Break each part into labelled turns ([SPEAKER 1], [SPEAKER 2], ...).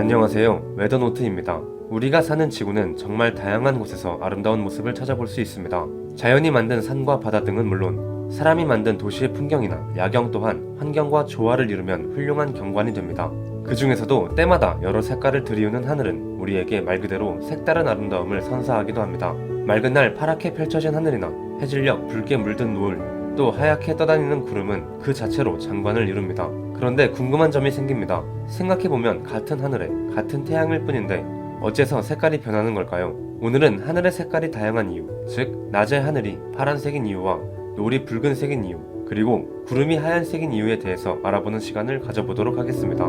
[SPEAKER 1] 안녕하세요. 웨더노트입니다. 우리가 사는 지구는 정말 다양한 곳에서 아름다운 모습을 찾아볼 수 있습니다. 자연이 만든 산과 바다 등은 물론 사람이 만든 도시의 풍경이나 야경 또한 환경과 조화를 이루면 훌륭한 경관이 됩니다. 그 중에서도 때마다 여러 색깔을 들이우는 하늘은 우리에게 말 그대로 색다른 아름다움을 선사하기도 합니다. 맑은 날 파랗게 펼쳐진 하늘이나 해질녘 붉게 물든 노을, 또 하얗게 떠다니는 구름은 그 자체로 장관을 이룹니다. 그런데 궁금한 점이 생깁니다. 생각해보면 같은 하늘에 같은 태양일 뿐인데 어째서 색깔이 변하는 걸까요? 오늘은 하늘의 색깔이 다양한 이유, 즉 낮의 하늘이 파란색인 이유와 노을이 붉은색인 이유, 그리고 구름이 하얀색인 이유에 대해서 알아보는 시간을 가져보도록 하겠습니다.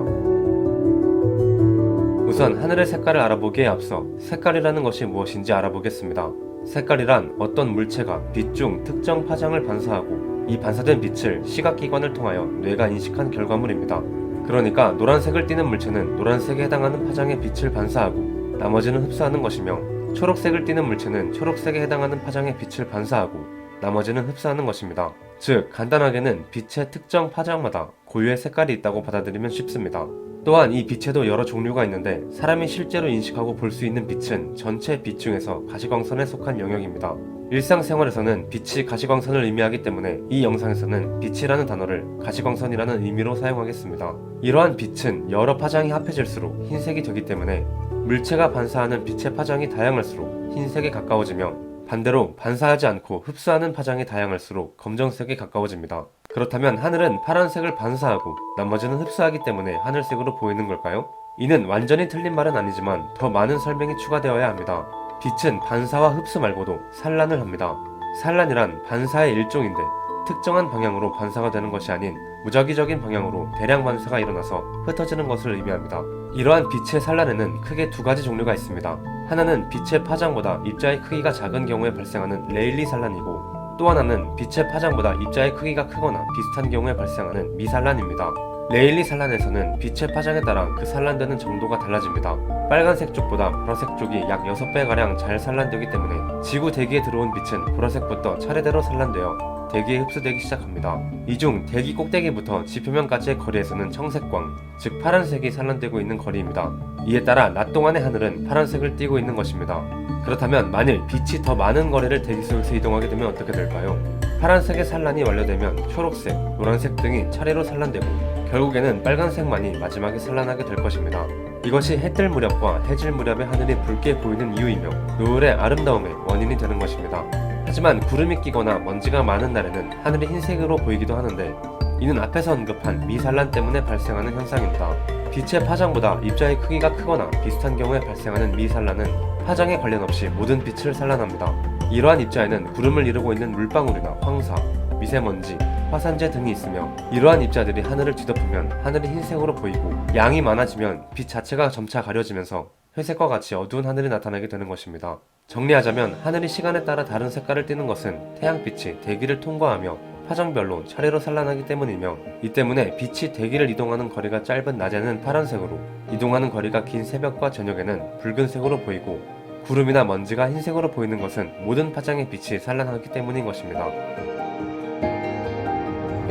[SPEAKER 1] 우선 하늘의 색깔을 알아보기에 앞서 색깔이라는 것이 무엇인지 알아보겠습니다. 색깔이란 어떤 물체가 빛 중 특정 파장을 반사하고 이 반사된 빛을 시각기관을 통하여 뇌가 인식한 결과물입니다. 그러니까 노란색을 띠는 물체는 노란색에 해당하는 파장의 빛을 반사하고 나머지는 흡수하는 것이며 초록색을 띠는 물체는 초록색에 해당하는 파장의 빛을 반사하고 나머지는 흡수하는 것입니다. 즉 간단하게는 빛의 특정 파장마다 고유의 색깔이 있다고 받아들이면 쉽습니다. 또한 이 빛에도 여러 종류가 있는데 사람이 실제로 인식하고 볼 수 있는 빛은 전체 빛 중에서 가시광선에 속한 영역입니다. 일상생활에서는 빛이 가시광선을 의미하기 때문에 이 영상에서는 빛이라는 단어를 가시광선이라는 의미로 사용하겠습니다. 이러한 빛은 여러 파장이 합해질수록 흰색이 되기 때문에 물체가 반사하는 빛의 파장이 다양할수록 흰색에 가까워지며 반대로 반사하지 않고 흡수하는 파장이 다양할수록 검정색에 가까워집니다. 그렇다면 하늘은 파란색을 반사하고 나머지는 흡수하기 때문에 하늘색으로 보이는 걸까요? 이는 완전히 틀린 말은 아니지만 더 많은 설명이 추가되어야 합니다. 빛은 반사와 흡수 말고도 산란을 합니다. 산란이란 반사의 일종인데 특정한 방향으로 반사가 되는 것이 아닌 무작위적인 방향으로 대량 반사가 일어나서 흩어지는 것을 의미합니다. 이러한 빛의 산란에는 크게 두 가지 종류가 있습니다. 하나는 빛의 파장보다 입자의 크기가 작은 경우에 발생하는 레일리 산란이고 또 하나는 빛의 파장보다 입자의 크기가 크거나 비슷한 경우에 발생하는 미산란입니다. 레일리 산란에서는 빛의 파장에 따라 그 산란되는 정도가 달라집니다. 빨간색 쪽보다 보라색 쪽이 약 6배가량 잘 산란되기 때문에 지구 대기에 들어온 빛은 보라색부터 차례대로 산란되어 대기에 흡수되기 시작합니다. 이 중 대기 꼭대기부터 지표면까지의 거리에서는 청색광, 즉 파란색이 산란되고 있는 거리입니다. 이에 따라 낮 동안의 하늘은 파란색을 띠고 있는 것입니다. 그렇다면 만일 빛이 더 많은 거리를 대기 속에서 이동하게 되면 어떻게 될까요? 파란색의 산란이 완료되면 초록색, 노란색 등이 차례로 산란되고 결국에는 빨간색만이 마지막에 산란하게 될 것입니다. 이것이 해뜰 무렵과 해질 무렵의 하늘이 붉게 보이는 이유이며 노을의 아름다움의 원인이 되는 것입니다. 하지만 구름이 끼거나 먼지가 많은 날에는 하늘이 흰색으로 보이기도 하는데 이는 앞에서 언급한 미산란 때문에 발생하는 현상입니다. 빛의 파장보다 입자의 크기가 크거나 비슷한 경우에 발생하는 미산란은 파장에 관련 없이 모든 빛을 산란합니다. 이러한 입자에는 구름을 이루고 있는 물방울이나 황사, 미세먼지, 화산재 등이 있으며 이러한 입자들이 하늘을 뒤덮으면 하늘이 흰색으로 보이고 양이 많아지면 빛 자체가 점차 가려지면서 회색과 같이 어두운 하늘이 나타나게 되는 것입니다. 정리하자면 하늘이 시간에 따라 다른 색깔을 띠는 것은 태양빛이 대기를 통과하며 파장별로 차례로 산란하기 때문이며 이 때문에 빛이 대기를 이동하는 거리가 짧은 낮에는 파란색으로 이동하는 거리가 긴 새벽과 저녁에는 붉은색으로 보이고 구름이나 먼지가 흰색으로 보이는 것은 모든 파장의 빛이 산란하기 때문인 것입니다.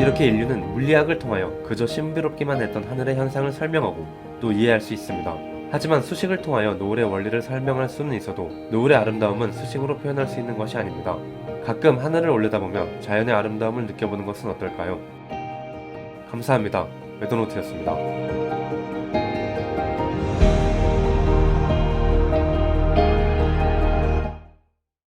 [SPEAKER 1] 이렇게 인류는 물리학을 통하여 그저 신비롭기만 했던 하늘의 현상을 설명하고 또 이해할 수 있습니다. 하지만 수식을 통하여 노을의 원리를 설명할 수는 있어도 노을의 아름다움은 수식으로 표현할 수 있는 것이 아닙니다. 가끔 하늘을 올려다보며 자연의 아름다움을 느껴보는 것은 어떨까요? 감사합니다. 웨더노트였습니다.